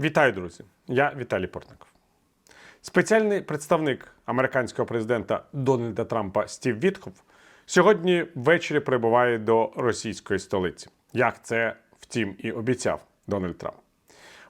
Вітаю, друзі! Я Віталій Портников. Спеціальний представник американського президента Дональда Трампа Стів Вітхов сьогодні ввечері прибуває до російської столиці. Як це, втім, і обіцяв Дональд Трамп.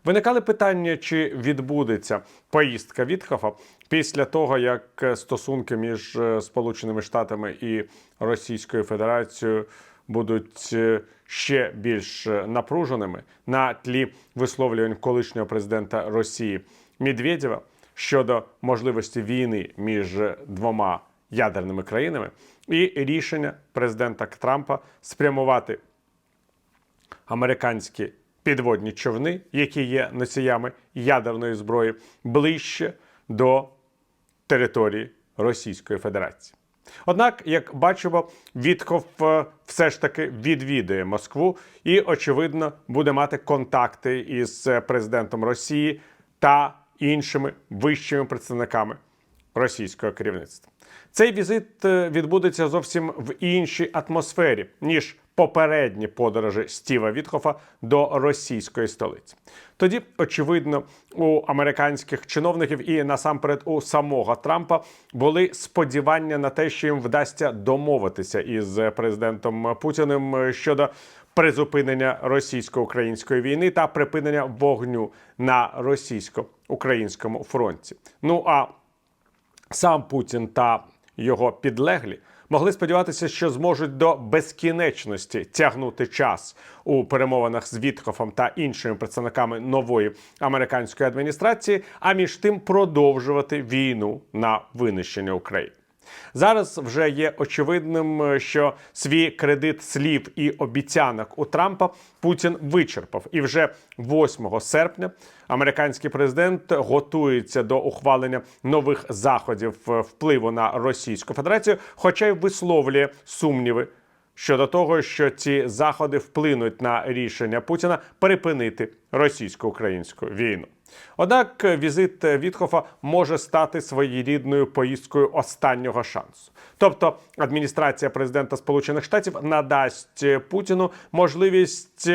Виникали питання, чи відбудеться поїздка Вітхофа після того, як стосунки між е, Сполученими Штатами і Російською Федерацією будуть е, ще більш е, напруженими на тлі висловлювань колишнього президента Росії Медведєва щодо можливості війни між двома ядерними країнами, і рішення президента Трампа спрямувати американські підводні човни, які є носіями ядерної зброї, ближче до території Російської Федерації. Однак, як бачимо, Вітков е, все ж таки відвідує Москву і, очевидно, буде мати контакти із е, президентом Росії та іншими вищими представниками російського керівництва. Цей візит е, відбудеться зовсім в іншій атмосфері, ніж попередні подорожі Стіва Вітхофа до російської столиці. Тоді, очевидно, у американських чиновників і насамперед у самого Трампа були сподівання на те, що їм вдасться домовитися із президентом Путіним щодо призупинення російсько-української війни та припинення вогню на російсько-українському фронті. Ну а сам Путін та його підлеглі могли сподіватися, що зможуть до безкінечності тягнути час у перемовинах з Вітхофом та іншими представниками нової американської адміністрації, а між тим продовжувати війну на винищення України. Зараз вже є очевидним, що свій кредит слів і обіцянок у Трампа Путін вичерпав, і вже 8 серпня американський президент готується до ухвалення нових заходів впливу на Російську Федерацію, хоча й висловлює сумніви. Щодо того, що ці заходи вплинуть на рішення Путіна припинити російсько-українську війну. Однак візит Вітхофа може стати своєрідною поїздкою останнього шансу. Тобто адміністрація президента Сполучених Штатів надасть Путіну можливість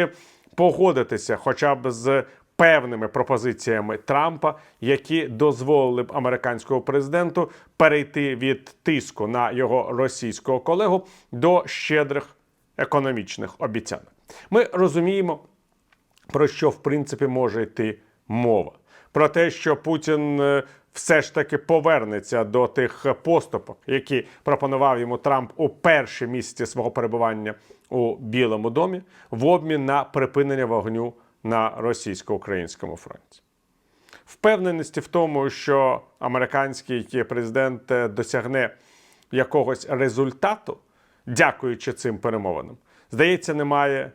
погодитися, хоча б з певними пропозиціями Трампа, які дозволили б американському президенту перейти від тиску на його російського колегу до щедрих економічних обіцянок. Ми розуміємо, про що в принципі може йти мова. Про те, що Путін е, все ж таки повернеться до тих поступок, які пропонував йому Трамп у перші місяці свого перебування у Білому домі, в обмін на припинення вогню на російсько-українському фронті. Впевненості в тому, що американський президент е, досягне якогось результату, дякуючи цим перемовинам, здається, немає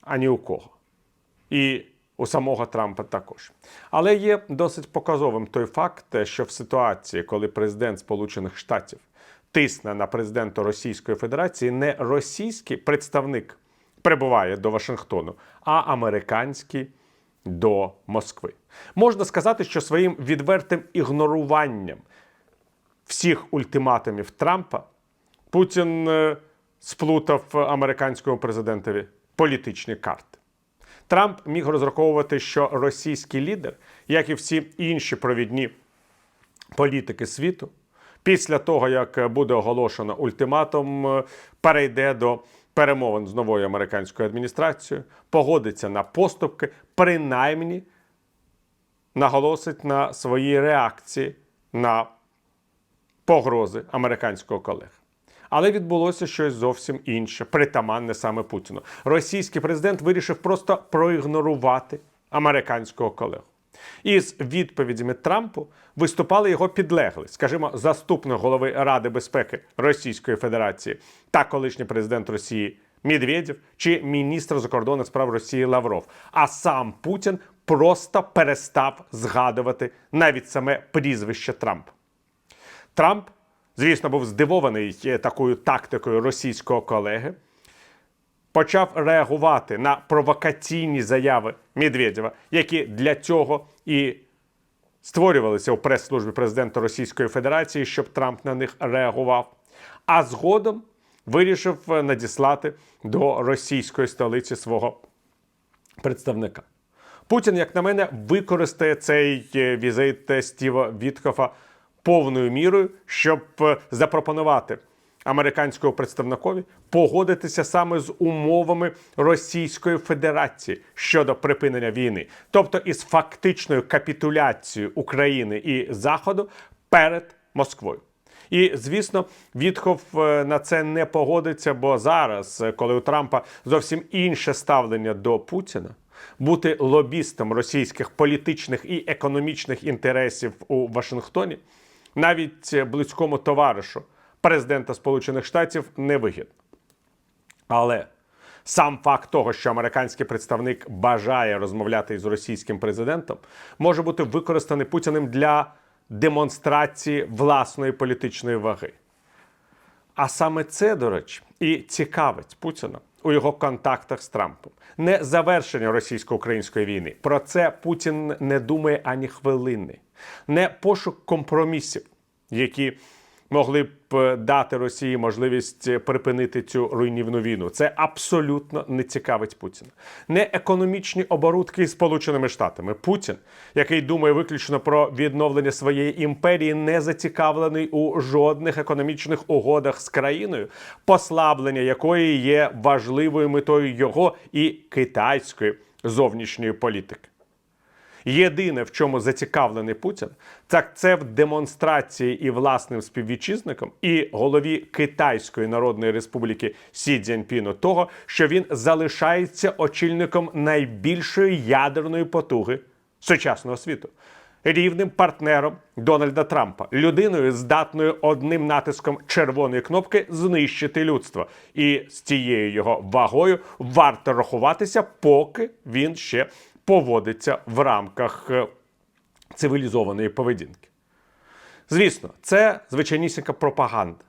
ані у кого. І у самого Трампа також. Але є досить показовим той факт, що в ситуації, коли президент Сполучених Штатів тисне на президента Російської Федерації, не російський представник прибуває до Вашингтону, а американський до Москви. Можна сказати, що своїм відвертим ігноруванням всіх ультиматумів Трампа Путін е, сплутав американському президентові політичні карти. Трамп міг розраховувати, що російський лідер, як і всі інші провідні політики світу, після того як буде оголошено ультиматум, е, перейде до перемовин з новою американською адміністрацією, погодиться на поступки, принаймні наголосить на своїй реакції на погрози американського колеги. Але відбулося щось зовсім інше, притаманне саме Путіну. Російський президент вирішив просто проігнорувати американського колегу. Із відповідями Трампу виступали його підлегли, скажімо, заступник голови Ради безпеки Російської Федерації та колишній президент Росії Медведєв чи міністр закордонних справ Росії Лавров. А сам Путін просто перестав згадувати навіть саме прізвище Трампа. Трамп, звісно, був здивований такою тактикою російського колеги. Почав реагувати на провокаційні заяви Медведєва, які для цього і створювалися у прес-службі президента Російської Федерації, щоб Трамп на них реагував. А згодом вирішив надіслати до російської столиці свого представника. Путін, як на мене, використає цей е, візит е, Стіва Віткофа повною мірою, щоб е, запропонувати американському представникові погодитися саме з умовами Російської Федерації щодо припинення війни, тобто із фактичною капітуляцією України і Заходу перед Москвою. І звісно, Вітхов е, на це не погодиться, бо зараз, е, коли у Трампа зовсім інше ставлення до Путіна, бути лобістом російських політичних і економічних інтересів у Вашингтоні, навіть е, близькому товаришу президента Сполучених Штатів не вигідно. Але сам факт того, що американський представник бажає розмовляти із російським президентом, може бути використаний Путіним для демонстрації власної політичної ваги. А саме це, до речі, і цікавить Путіна у його контактах з Трампом. Не завершення російсько-української війни. Про це Путін не думає ані хвилини, не пошук компромісів, які могли б е, дати Росії можливість е, припинити цю руйнівну війну. Це абсолютно не цікавить Путіна. Не економічні оборудки із Сполученими Штатами. Путін, який думає виключно про відновлення своєї імперії, не зацікавлений у жодних економічних угодах з країною, послаблення якої є важливою метою його і китайської зовнішньої політики. Єдине, в чому зацікавлений Путін, так це в демонстрації і власним співвітчизникам, і голові Китайської Народної Республіки Сі Цзіньпіну того, що він залишається очільником найбільшої ядерної потуги сучасного світу. Рівним партнером Дональда Трампа, людиною, здатною одним натиском червоної кнопки знищити людство. І з цією його вагою варто рахуватися, поки він ще поводиться в рамках е, цивілізованої поведінки. Звісно, це звичайнісінька пропаганда.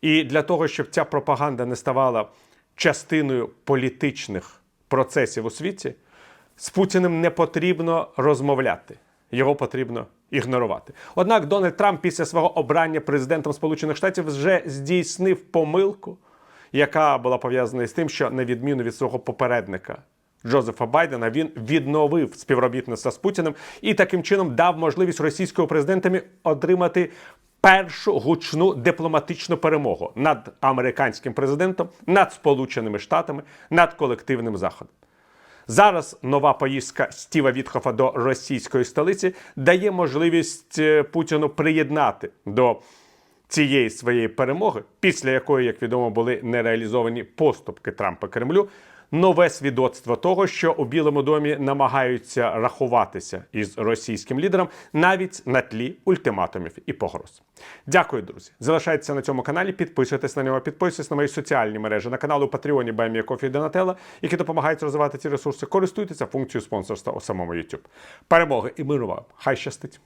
І для того, щоб ця пропаганда не ставала частиною політичних процесів у світі, з Путіним не потрібно розмовляти, його потрібно ігнорувати. Однак Дональд Трамп після свого обрання президентом Сполучених Штатів вже здійснив помилку, яка була пов'язана з тим, що на відміну від свого попередника Джозефа Байдена він відновив співробітництво з Путіним і таким чином дав можливість російському президентові отримати першу гучну дипломатичну перемогу над американським президентом, над Сполученими Штатами, над колективним заходом. Зараз нова поїздка Стіва Вітхофа до російської столиці дає можливість е, Путіну приєднати до цієї своєї перемоги, після якої, як відомо, були нереалізовані поступки Трампа Кремлю. Нове свідоцтво того, що у Білому домі намагаються рахуватися із російським лідером навіть на тлі ультиматумів і погроз. Дякую, друзі. Залишайтеся на цьому каналі, підписуйтесь на нього, підписуйтесь на мої соціальні мережі на канал у Патреоні Баймія Кофі Донателла, які допомагають розвивати ці ресурси. Користуйтеся функцією спонсорства у самому YouTube. Перемоги і миру вам! Хай щастить!